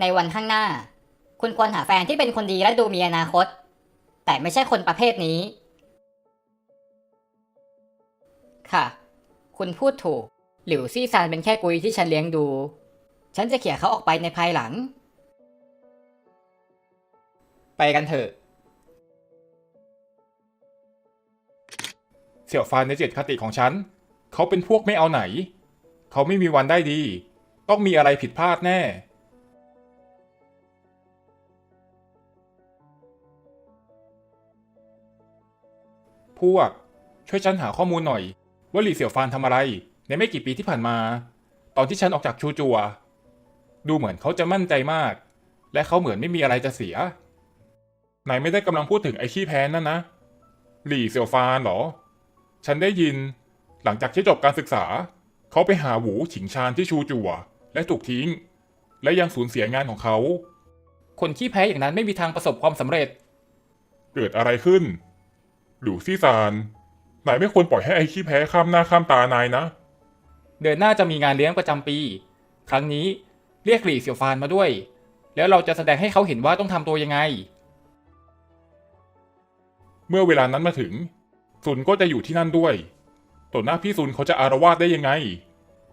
ในวันข้างหน้า คุณควรหาแฟนที่เป็นคนดีและดูมีอนาคต แต่ไม่ใช่คนประเภทนี้ ค่ะ คุณพูดถูก หลิวซี่ซานเป็นแค่กุยที่ฉันเลี้ยงดู ฉันจะเขี่ยเขาออกไปในภายหลัง ไปกันเถอะ เสี่ยวฟานในเจตคติของฉัน เขาเป็นพวกไม่เอาไหน เขาไม่มีวันได้ดี ต้องมีอะไรผิดพลาดแน่ พวก ช่วยฉันหาข้อมูลหน่อย ว่าหลี่เสี่ยวฟานทำอะไร ในไม่กี่ปีที่ผ่านมา ตอนที่ฉันออกจากชูจัว ดูเหมือนเขาจะมั่นใจมาก และเขาเหมือนไม่มีอะไรจะเสียนายไม่ได้กำลังพูดถึงไอ้ขี้แพ้นั่นนะ หลี่เสี่ยวฟานเหรอ ฉันได้ยิน หลังจากที่จบการศึกษา เขาไปหาหวูฉิงชานที่ชูจัว และถูกทิ้ง และยังสูญเสียงานของเขา คนขี้แพ้อย่างนั้นไม่มีทางประสบความสำเร็จ เกิดอะไรขึ้น หลูซี่ซานนายไม่ควรปล่อยให้ไอ้ขี้แพ้ข้ามหน้าข้ามตานายนะ เดือนหน้าจะมีงานเลี้ยงประจำปี ครั้งนี้เรียกหลี่เสี่ยวฟานมาด้วย แล้วเราจะแสดงให้เขาเห็นว่าต้องทำตัวยังไง เมื่อเวลานั้นมาถึงซุนก็จะอยู่ที่นั่นด้วยต่อหน้าพี่ซุนเขาจะอารวาสได้ยังไง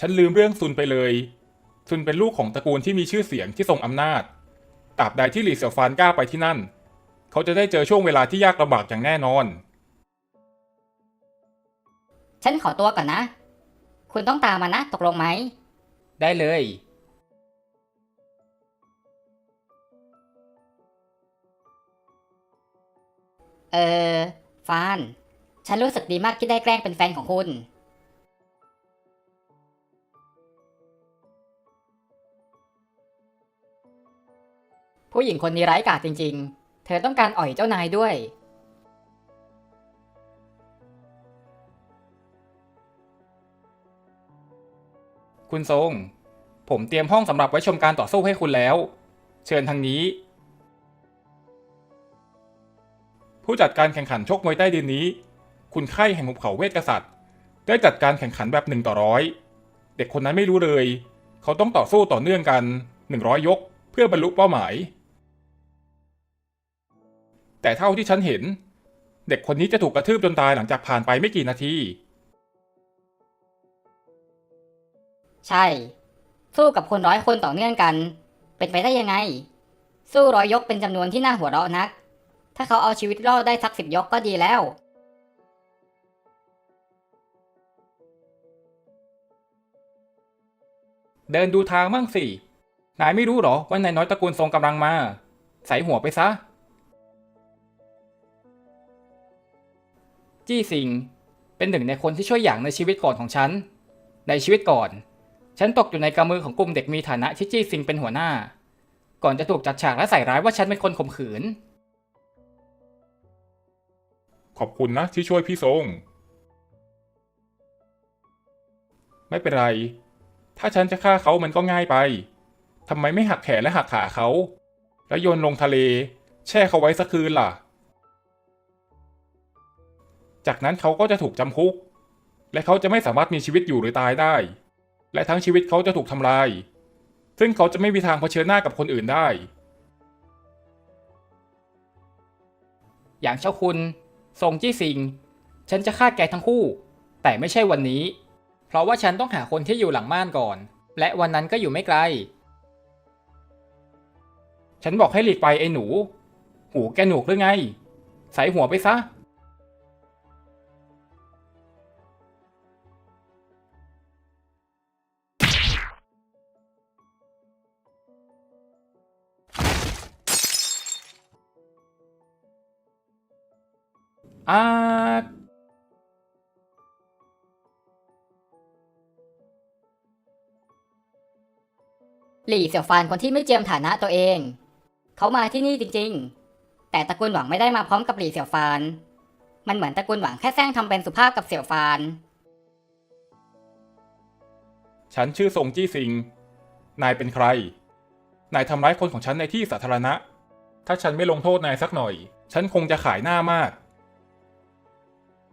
ฉันลืมเรื่องซุนไปเลยซุนเป็นลูกของตระกูลที่มีชื่อเสียงที่ทรงอำนาจตราบใดที่หลี่เสี่ยวฟานกล้าไปที่นั่น เขาจะได้เจอช่วงเวลาที่ยากลำบากอย่างแน่นอน ฉันขอตัวก่อนนะ คุณต้องตามมานะ ตกลงไหม ได้เลย เออ ฟาน ฉันรู้สึกดีมากที่ได้แกล้งเป็นแฟนของคุณ ผู้หญิงคนนี้ร้ายกาจจริง ๆ เธอต้องการอ่อยเจ้านายด้วย คุณทรง ผมเตรียมห้องสำหรับไว้ชมการต่อสู้ให้คุณแล้ว เชิญทางนี้ ผู้จัดการแข่งขันชกมวยใต้ดินนี้ คุณไข้แห่งหุบเขาเวทกษัตริย์ ได้จัดการแข่งขันแบบหนึ่งต่อร้อยเด็กคนนั้นไม่รู้เลย เขาต้องต่อสู้ต่อเนื่องกันหนึ่งร้อยยก เพื่อบรรลุเป้าหมาย แต่เท่าที่ฉันเห็น เด็กคนนี้จะถูกกระทืบจนตายหลังจากผ่านไปไม่กี่นาที ใช่ สู้กับคนร้อยคนต่อเนื่องกัน เป็นไปได้ยังไง สู้ร้อยยกเป็นจำนวนที่น่าหัวเราะนัก ถ้าเขาเอาชีวิตรอดได้สักสิบยกก็ดีแล้ว เดินดูทางมั่งสิ นายไม่รู้หรอว่านายน้อยตระกูลทรงกำลังมา ใส่หัวไปซะ จี้ซิง เป็นหนึ่งในคนที่ช่วยอย่างในชีวิตก่อนของฉัน ในชีวิตก่อน ฉันตกอยู่ในกำมือของกลุ่มเด็กมีฐานะที่จี้ซิงเป็นหัวหน้า ก่อนจะถูกจัดฉากและใส่ร้ายว่าฉันเป็นคนข่มขืน ขอบคุณนะที่ช่วยพี่ทรง ไม่เป็นไร ถ้าฉันจะฆ่าเขามันก็ง่ายไปทำไมไม่หักแขนและหักขาเขา แล้วโยนลงทะเล แช่เขาไว้สักคืนล่ะ จากนั้นเขาก็จะถูกจำคุก และเขาจะไม่สามารถมีชีวิตอยู่หรือตายได้ และทั้งชีวิตเขาจะถูกทำลาย ซึ่งเขาจะไม่มีทางเผชิญหน้ากับคนอื่นได้ อย่างเจ้าคุณทรงจี้ซิง ฉันจะฆ่าแกทั้งคู่ แต่ไม่ใช่วันนี้ เพราะว่าฉันต้องหาคนที่อยู่หลังม่านก่อน และวันนั้นก็อยู่ไม่ไกล ฉันบอกให้หลีกไปไอ้หนู หูแกหนวกหรือไง ใส่หัวไปซะ อ่าหลี่เสี่ยวฟานคนที่ไม่เจียมฐานะตัวเอง เขามาที่นี่จริงๆ แต่ตระกูลหวังไม่ได้มาพร้อมกับหลี่เสี่ยวฟาน มันเหมือนตระกูลหวังแค่แซงทำเป็นสุภาพกับเสี่ยวฟาน ฉันชื่อทรงจี้ซิง นายเป็นใคร นายทำร้ายคนของฉันในที่สาธารณะ ถ้าฉันไม่ลงโทษนายสักหน่อย ฉันคงจะขายหน้ามาก